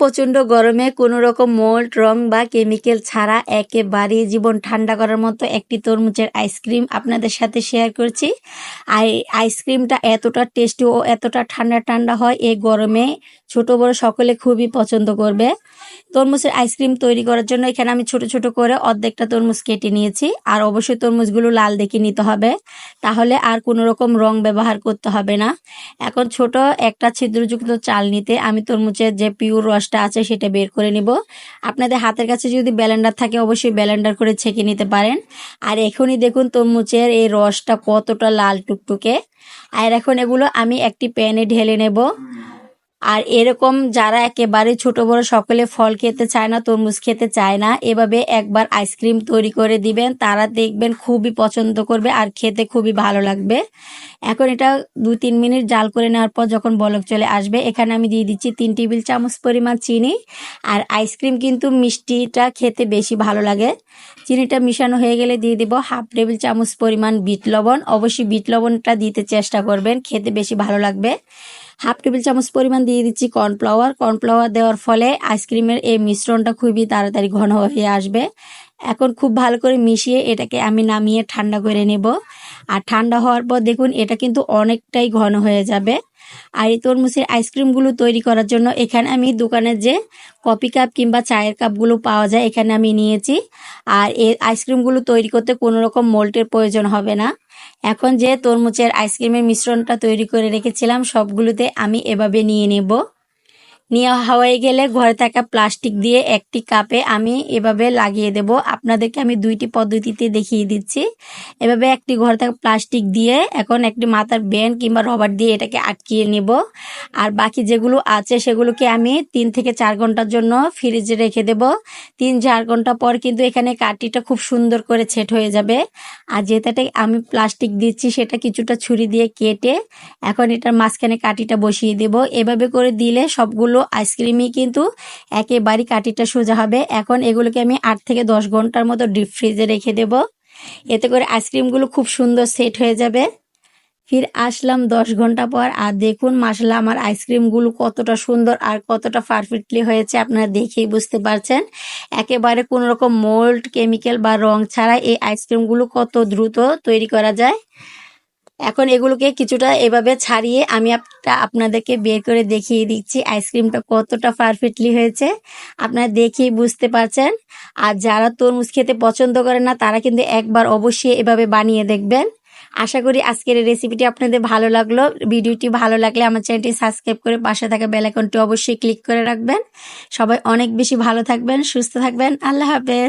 প্রচণ্ড গরমে কোনো রকম মোল্ড, রং বা কেমিক্যাল ছাড়া একেবারেই জীবন ঠান্ডা করার মতো একটি তরমুজের আইসক্রিম আপনাদের সাথে শেয়ার করছি। আর আইসক্রিমটা এতটা টেস্টি ও এতটা ঠান্ডা ঠান্ডা হয় এই গরমে ছোট বড় সকলে খুবই পছন্দ করবে। তরমুজের আইসক্রিম তৈরি করার জন্য এখানে আমি ছোট ছোট করে অর্ধেকটা তরমুজ কেটে নিয়েছি। আর অবশ্যই তরমুজগুলো লাল দেখে নিতে হবে। তাহলে আর কোনো রকম রং ব্যবহার করতে হবে না। এখন ছোট একটা ছিদ্রযুক্ত চাল নিতে আমি তরমুজের যে পিওর রসটা আছে সেটা বের করে নিব। আপনাদের হাতের কাছে যদি ব্যালেন্ডার থাকে অবশ্যই ব্যালেন্ডার করে ছেঁকে নিতে পারেন। আর এখনই দেখুন তরমুজের এই রসটা কতটা লাল টুকটুকে। আর এখন এগুলো আমি একটি প্যানে ঢেলে নেব। আর এরকম যারা একেবারে ছোট বড় সকলে ফল খেতে চায় না, তরমুজ খেতে চায় না, এভাবে একবার আইসক্রিম তৈরি করে দিবেন। তারা দেখবেন খুবই পছন্দ করবে আর খেতে খুবই ভালো লাগবে। এখন এটা দু তিন মিনিট জাল করে নেওয়ার পর যখন বলক চলে আসবে, এখানে আমি দিয়ে দিচ্ছি তিন টেবিল চামচ পরিমাণ চিনি। আর আইসক্রিম কিন্তু মিষ্টিটা খেতে বেশি ভালো লাগে। চিনিটা মিশানো হয়ে গেলে দিয়ে দিব হাফ টেবিল চামচ পরিমাণ বিট লবণ। অবশ্যই বিট লবণটা দিতে চেষ্টা করবেন, খেতে বেশি ভালো লাগবে। হাফ টেবিল চামচ পরিমাণ দিয়ে দিচ্ছি কর্নফ্লাওয়ার। কর্নফ্লাওয়ার দেওয়ার ফলে আইসক্রিমের এই মিশ্রণটা খুবই তাড়াতাড়ি ঘন হয়ে আসবে। এখন খুব ভালো করে মিশিয়ে এটাকে আমি নামিয়ে ঠান্ডা করে নেব। আর ঠান্ডা হওয়ার পর দেখুন, এটা কিন্তু অনেকটাই ঘন হয়ে যাবে। আর এই তরমুজের আইসক্রিমগুলো তৈরি করার জন্য এখানে আমি দোকানের যে কফি কাপ কিংবা চায়ের কাপগুলো পাওয়া যায়, এখানে আমি নিয়েছি। আর এই আইসক্রিমগুলো তৈরি করতে কোনো রকম মোল্টের প্রয়োজন হবে না। এখন যে তরমুজের আইসক্রিমের মিশ্রণটা তৈরি করে রেখেছিলাম, সবগুলোতে আমি এভাবে নিয়ে নেব। নিয়ে হয়ে গেলে ঘরে থাকা প্লাস্টিক দিয়ে একটি কাপে আমি এভাবে লাগিয়ে দেব। আপনাদেরকে আমি দুইটি পদ্ধতিতে দেখিয়ে দিচ্ছি। এভাবে একটি ঘরে থাকা প্লাস্টিক দিয়ে এখন একটি মাথার ব্যান্ড কিংবা রবার দিয়ে এটাকে আটকিয়ে নেব। আর বাকি যেগুলো আছে সেগুলোকে আমি তিন থেকে চার ঘণ্টার জন্য ফ্রিজে রেখে দেব। তিন চার ঘণ্টা পর কিন্তু এখানে কাটিটা খুব সুন্দর করে ছেট হয়ে যাবে। আর যেটাতে আমি প্লাস্টিক দিচ্ছি সেটা কিছুটা ছুরি দিয়ে কেটে এখন এটার মাঝখানে কাটিটা বসিয়ে দেব। এভাবে করে দিলে সবগুলো আইসক্রিমই কিন্তু একেবারেই কাটিটা সোজা হবে। এখন এগুলোকে আমি আট থেকে দশ ঘণ্টার মতো ডিপ ফ্রিজে রেখে দেব। এতে করে আইসক্রিমগুলো খুব সুন্দর সেট হয়ে যাবে। ফির আসলাম দশ ঘণ্টা পর। আর দেখুন মাসালা আমার আইসক্রিমগুলো কতটা সুন্দর আর কতটা পারফেক্টলি হয়েছে, আপনারা দেখেই বুঝতে পারছেন। একেবারে কোনো রকম মোল্ড কেমিক্যাল বা রং ছাড়া এই আইসক্রিমগুলো কত দ্রুত তৈরি করা যায়। এখন এগুলোকে কিছুটা এভাবে ছাড়িয়ে আমি আপনাদেরকে বের করে দেখিয়ে দিচ্ছি আইসক্রিমটা কতটা পারফেক্টলি হয়েছে। আপনারা দেখেই বুঝতে পারছেন। আর যারা তরমুজ খেতে পছন্দ করে না, তারা কিন্তু একবার অবশ্যই এভাবে বানিয়ে দেখবেন। আশা করি আজকের এই রেসিপিটি আপনাদের ভালো লাগল। ভিডিওটি ভালো লাগলে আমার চ্যানেলটি সাবস্ক্রাইব করে পাশে থাকা বেল আইকনটি অবশ্যই ক্লিক করে রাখবেন। সবাই অনেক বেশি ভালো থাকবেন, সুস্থ থাকবেন। আল্লাহ হাফেজ।